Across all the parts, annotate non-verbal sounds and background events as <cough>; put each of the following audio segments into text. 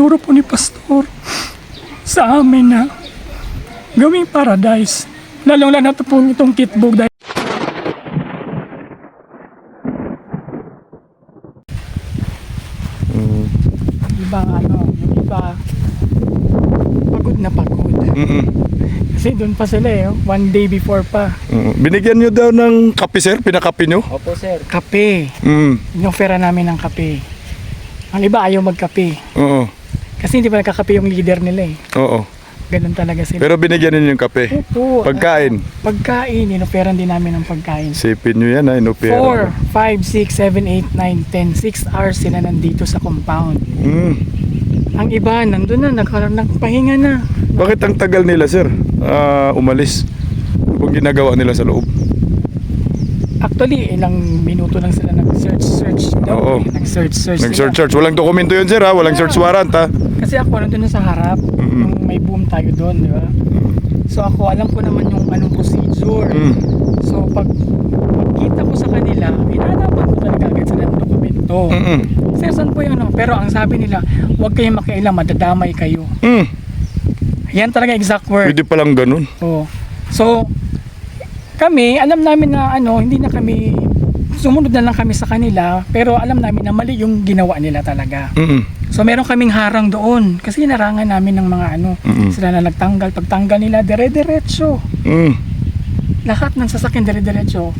Turo po ni Pastor sa amin na gawing paradise. Lalong lalo na po itong kitbog dahil iba ano, yung iba pagod na pagod. Mm-mm. Kasi doon pa sila eh, one day before pa. Mm. Binigyan nyo daw ng kape, sir? Pinakape nyo? Opo, sir. Kape. Mm. Inofera namin ng kape. Ang iba ayaw magkape. Oo. Kasi hindi pa nagkakape yung leader nila eh. Oo. Ganun talaga sila. Pero binigyan ninyo yung kape. Opo. Pagkain. Pagkain, inoferan din namin ng pagkain. Sipin nyo yan ha, inopera. 4, 5, 6, 7, 8, 9, 10. 6 hours sila nandito sa compound. Mm. Ang iba, nandun na, nagkaroon ng pahinga na. Bakit ang tagal nila, sir? Ah, umalis. Kung ginagawa nila sa loob. Actually, ilang minuto lang sila nag-search-search. Oo. Nag-search-search Nag-search, sila. search. Walang dokumento yun, sir ha? Walang search warrant ha? Kasi ako nandun na sa harap, Mm-mm. yung may boom tayo doon, di ba? So ako, alam ko naman yung anong procedure. Mm. So pag pagkita ko sa kanila, inanapan ko talaga agad ng dokumento. Mm-mm. Sir, saan po yun? ano? Pero ang sabi nila, huwag kayong makialam, madadamay kayo. Mm. Yan talaga exact word. Pwede palang ganun. Oo. So, kami, alam namin na ano, hindi na kami, sumunod na lang kami sa kanila, pero alam namin na mali yung ginawa nila talaga. Mm-mm. So, meron kaming harang doon, kasi narangan namin ng mga ano, Mm-mm. sila na nagtanggal, pagtanggal nila, dire-diretso. Mm. Lahat ng sasakyan dire-diretso.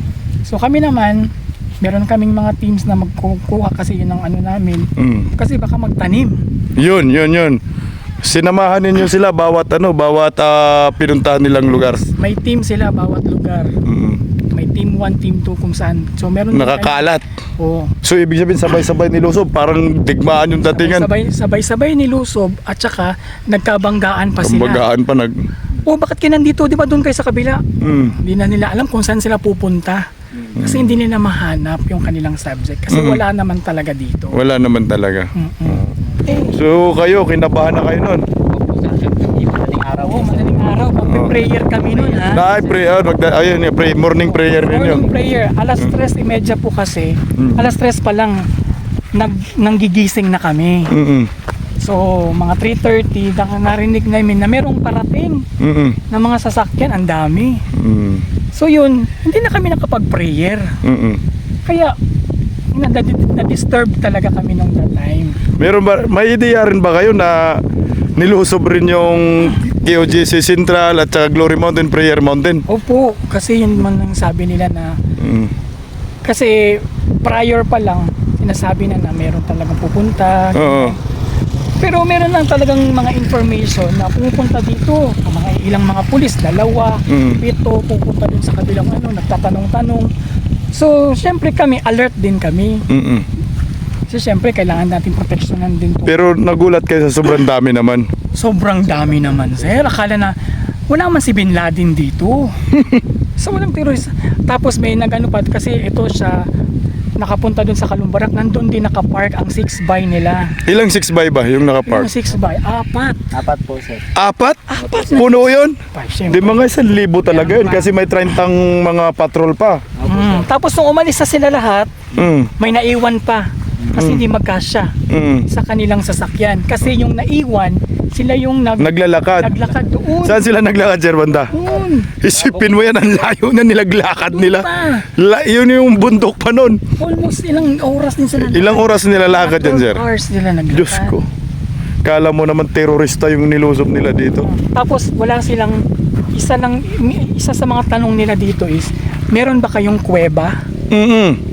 So, kami naman, meron kaming mga teams na magkukuha kasi yun ng ano namin, Mm. kasi baka magtanim. Yun, yun, yun. Sinamahan ninyo sila bawat ano, bawat ah, pinuntahan nilang lugar. May team sila bawat lugar. Mm. May team 1, team 2 kung saan. So, meron Nakakalat. Oo. So ibig sabihin sabay-sabay nilusob, parang digmaan yung datingan. Sabay, sabay-sabay nilusob at saka nagkabanggaan pa sila. Kumbagaan pa nag Oh, bakit kayo nandito? Di ba doon kayo sa kabila? mm. Hindi na nila alam kung saan sila pupunta. Kasi hindi nila mahanap yung kanilang subject. Kasi Mm. wala naman talaga dito. Wala naman talaga. Mm-mm. Eh, So kayo, kinabahan na kayo nun. Opo, sir. Hindi madaling araw oo, po, sir. madaling Magpe-prayer kami nun, ha? Na ay pray, ah, magda, ayun, yung pray, morning prayer Morning ninyo. prayer. Alas 3.30 po kasi. Mm. Alas 3 pa lang nag, nanggigising na kami. Mm. So, mga 3.30, na- narinig namin na merong parating Mm. na mga sasakyan. Ang dami. Mm. So yun, hindi na kami nakapag-prayer. Mm. Kaya na- na-disturb talaga kami nung that time. Meron ba may ideya rin ba kayo na nilusob rin yung KOGC Central at saka Glory Mountain Prayer Mountain? Opo, kasi yun man ang sabi nila na Mm. kasi prior pa lang sinasabi na na meron talagang pupunta. Oo. Pero meron lang talagang mga information na pumupunta dito. Mga ilang mga pulis, dalawa, Mm. pito, pupunta dun sa kabilang ano, nagtatanong-tanong. So, syempre kami, alert din kami. Mm. Kasi syempre, kailangan natin proteksyonan din po. Pero nagulat kayo sa sobrang dami naman. Sobrang dami naman, sir. Akala na wala man si Bin Laden dito. <laughs> so walang terrorist. Tapos may nagano pa kasi ito siya nakapunta dun sa Kalumbarak. Nandun din nakapark ang 6 by nila. Ilang 6 by ba yung Yung nakapark? 6 by, apat. Apat po, sir. Apat? Apat na. Puno yun? Five, Di mga isang libo talaga yun kasi may 30 mga patrol pa. Mm. Tapos nung umalis na sila lahat, Mm. may naiwan pa. Kasi hindi magkasya Mm. sa kanilang sasakyan. Kasi yung naiwan, sila yung nag, Naglalakad. naglakad doon. Saan sila naglakad, Sir Banda? Doon. Isipin mo yan, ang layo na nilaglakad Doon nila. pa. La, yun yung bundok pa nun. Almost ilang oras din sila. Ilang oras nilalakad yan, Sir? 12 hours nila naglakad. Diyos ko. Kala mo naman terorista yung nilusob nila dito. Tapos wala silang isa lang isa sa mga tanong nila dito is meron ba kayong kuweba? Mm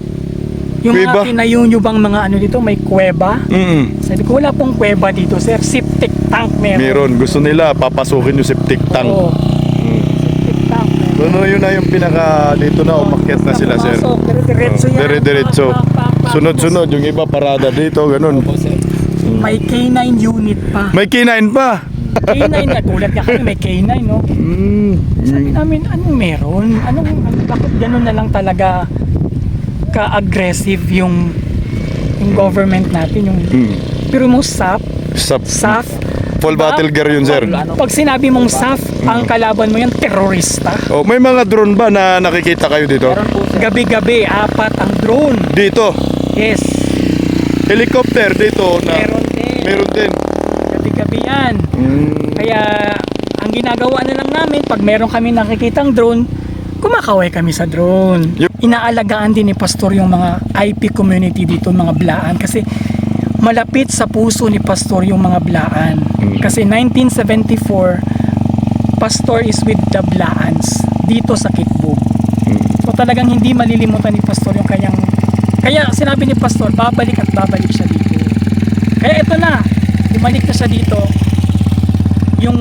Yung Kuweba? mga tinayo nyo bang mga ano dito may kuweba? mm Sabi ko wala pong kuweba dito sir. Septic tank meron. Meron. Gusto nila papasukin yung septic tank. Oo. Mm. Septic tank meron. So, no, yun na yung pinaka dito na umakyat na sila, Sir. Dire-diretso yan. Dire-diretso. Pak. Sunod-sunod. Yung iba parada dito, ganun. Opo, sir. May K9 unit pa. May kinain pa. K9 nagulat nga kami may K9 no. Mm. Sabi namin, anong meron? Anong, ano, bakit ganun na lang talaga ka-aggressive yung yung government natin, yung Mm. pero mo SAF, Stop. SAF, Full battle gear yun, Sir. pag sinabi mong SAF, ang kalaban mo yan, terorista. Oh, may mga drone ba na nakikita kayo dito? Gabi-gabi, apat ang drone. Dito. Yes. Helicopter dito na Meron din. meron din. yan. Mm. Kaya ang ginagawa na lang namin, pag meron kami nakikitang drone, kumakaway kami sa drone. Inaalagaan din ni Pastor yung mga IP community dito, mga blaan. Kasi malapit sa puso ni Pastor yung mga blaan. Mm. Kasi 1974, Pastor is with the Blaans dito sa Kitbog. So talagang hindi malilimutan ni Pastor yung kanyang kaya sinabi ni Pastor babalik at babalik siya dito. Kaya ito na, bumalik na siya dito. Yung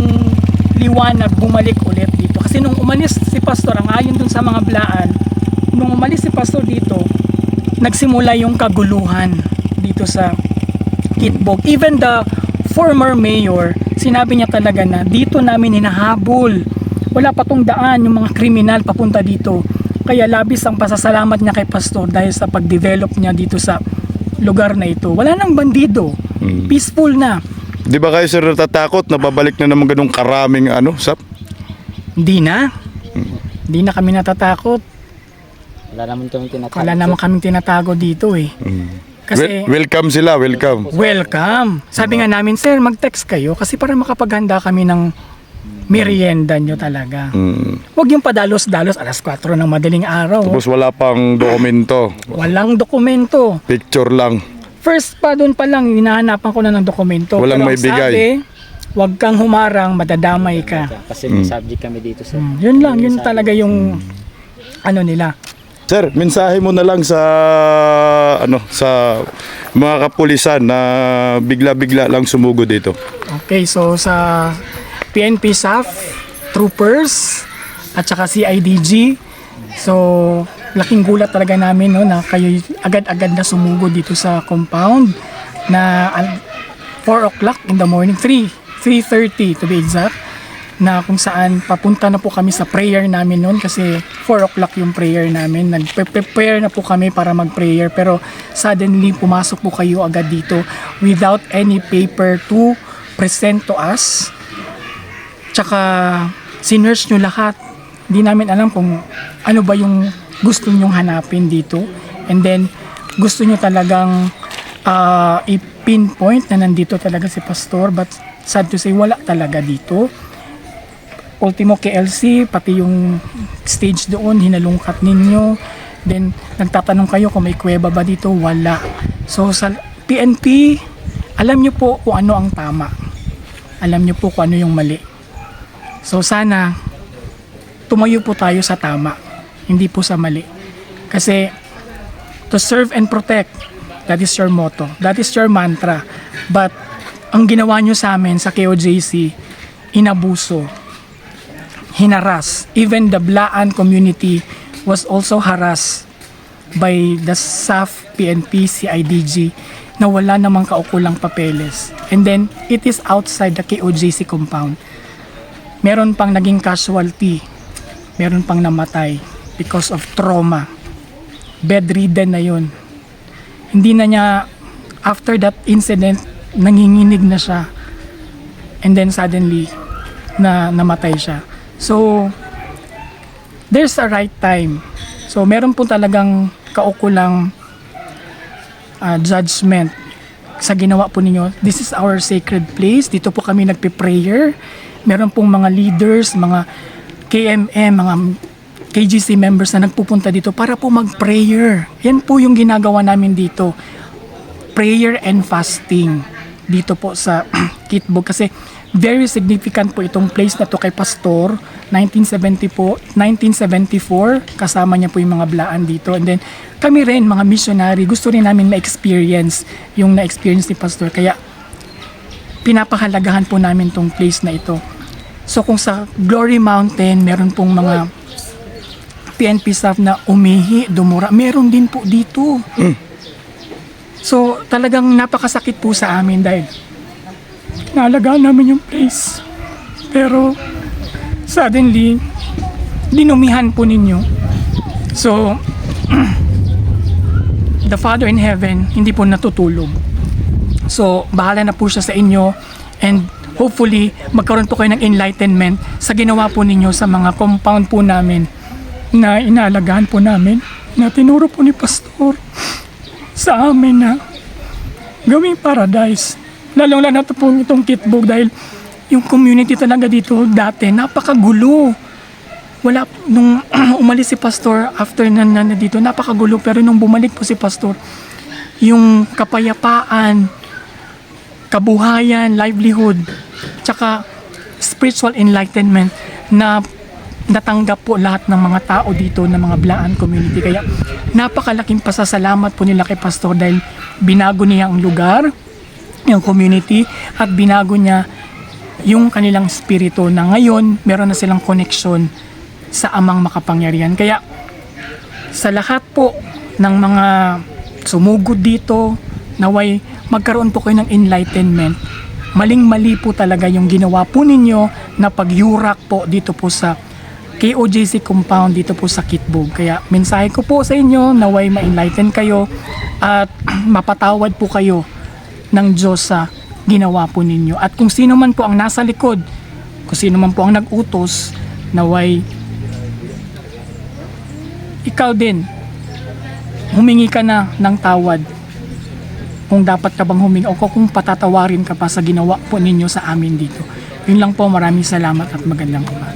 liwanag bumalik ulit dito. Kasi nung umalis si Pastor, ang ayon dun sa mga blaan, nung umalis si Pastor dito, nagsimula yung kaguluhan dito sa Kitbog. Even the former mayor, sinabi niya talaga na dito namin hinahabol. Wala pa tong daan yung mga kriminal papunta dito. Kaya labis ang pasasalamat niya kay Pastor dahil sa pag-develop niya dito sa lugar na ito. Wala nang bandido. Mm. Peaceful na. Di ba kayo sir natatakot na babalik na naman ganung karaming ano, sap? Hindi na. Hindi na kami natatakot. Wala naman kami tinatawag. Wala naman kaming tinatago dito eh. Mm. Kasi- Wel- welcome sila, welcome. Welcome. Sabi nga namin, sir, mag-text kayo kasi para makapaghanda kami ng merienda nyo talaga. Mm. Huwag yung padalos-dalos alas 4 ng madaling araw. Tapos wala pang dokumento, Walang dokumento. picture lang. First pa doon pa lang, hinahanapan ko na ng dokumento. Walang Pero may ang bigay. Sabi, huwag kang humarang, madadamay ka. Kasi may subject kami dito sir. Hmm, yun lang, yun talaga yung ano nila. Sir, mensahe mo na lang sa ano sa mga kapulisan na bigla-bigla lang sumugod dito. Okay, so sa PNP SAF, troopers, at saka CIDG, so laking gulat talaga namin no, na kayo agad-agad na sumugod dito sa compound na al- 4 o'clock in the morning, 3, 3.30 to be exact, na kung saan papunta na po kami sa prayer namin noon kasi 4 o'clock yung prayer namin. Nag-prepare na po kami para mag-prayer pero suddenly pumasok po kayo agad dito without any paper to present to us. Tsaka sinerge nyo lahat. Hindi namin alam kung ano ba yung gusto nyong hanapin dito. And then gusto nyo talagang ah, i-pinpoint na nandito talaga si Pastor but sad to say wala talaga dito. Ultimo KLC, pati yung stage doon, hinalungkat ninyo. Then, nagtatanong kayo kung may kuweba ba dito, wala. So, sa PNP, alam nyo po kung ano ang tama. Alam nyo po kung ano yung mali. So, sana, tumayo po tayo sa tama, hindi po sa mali. Kasi, to serve and protect, that is your motto. That is your mantra. But, ang ginawa nyo sa amin sa KOJC, inabuso, hinaras. Even the Blaan community was also harassed by the SAF, PNP, CIDG na wala namang kaukulang papeles. And then, it is outside the KOJC compound. Meron pang naging casualty. Meron pang namatay because of trauma. Bedridden na yun. Hindi na niya, after that incident, nanginginig na siya. And then suddenly, na namatay siya. So, there's a right time. So, meron po talagang kaukulang uh, judgment sa ginawa po ninyo. This is our sacred place. Dito po kami nagpe-prayer. Meron pong mga leaders, mga KMM, mga KGC members na nagpupunta dito para po mag-prayer. Yan po yung ginagawa namin dito. Prayer and fasting dito po sa <clears throat> Kitbog kasi very significant po itong place na to kay Pastor 1970 po 1974 kasama niya po yung mga blaan dito. And then kami rin mga missionary gusto rin namin ma-experience yung na-experience ni Pastor. Kaya pinapahalagahan po namin tong place na ito. So kung sa Glory Mountain meron pong mga PNP staff na umihi, dumura. Meron din po dito. So, talagang napakasakit po sa amin dahil naalagaan namin yung place. Pero, suddenly, dinumihan po ninyo. So, <clears throat> the Father in Heaven, hindi po natutulog. So, bahala na po siya sa inyo and hopefully, magkaroon po kayo ng enlightenment sa ginawa po ninyo sa mga compound po namin na inaalagaan po namin na tinuro po ni Pastor sa amin na gawing paradise. Lalong lalo na po itong Kitbog dahil yung community talaga dito dati napakagulo. Wala, nung <clears throat> umalis si Pastor after na, na, na dito, napakagulo. Pero nung bumalik po si Pastor, yung kapayapaan, kabuhayan, livelihood, tsaka spiritual enlightenment na natanggap po lahat ng mga tao dito ng mga Blaan community. Kaya napakalaking pasasalamat po nila kay Pastor dahil binago niya ang lugar, yung community, at binago niya yung kanilang spirito na ngayon meron na silang connection sa amang makapangyarihan. Kaya sa lahat po ng mga sumugod dito, naway magkaroon po kayo ng enlightenment. Maling-mali po talaga yung ginawa po ninyo na pagyurak po dito po sa KOJC compound dito po sa Kitbog. Kaya mensahe ko po sa inyo, naway ma-enlighten kayo at <clears throat> mapatawad po kayo ng Diyos sa ginawa po ninyo. At kung sino man po ang nasa likod, kung sino man po ang nag-utos, naway ikaw din, humingi ka na ng tawad kung dapat ka bang humingi o kung patatawarin ka pa sa ginawa po ninyo sa amin dito. Yun lang po, maraming salamat at magandang umaga.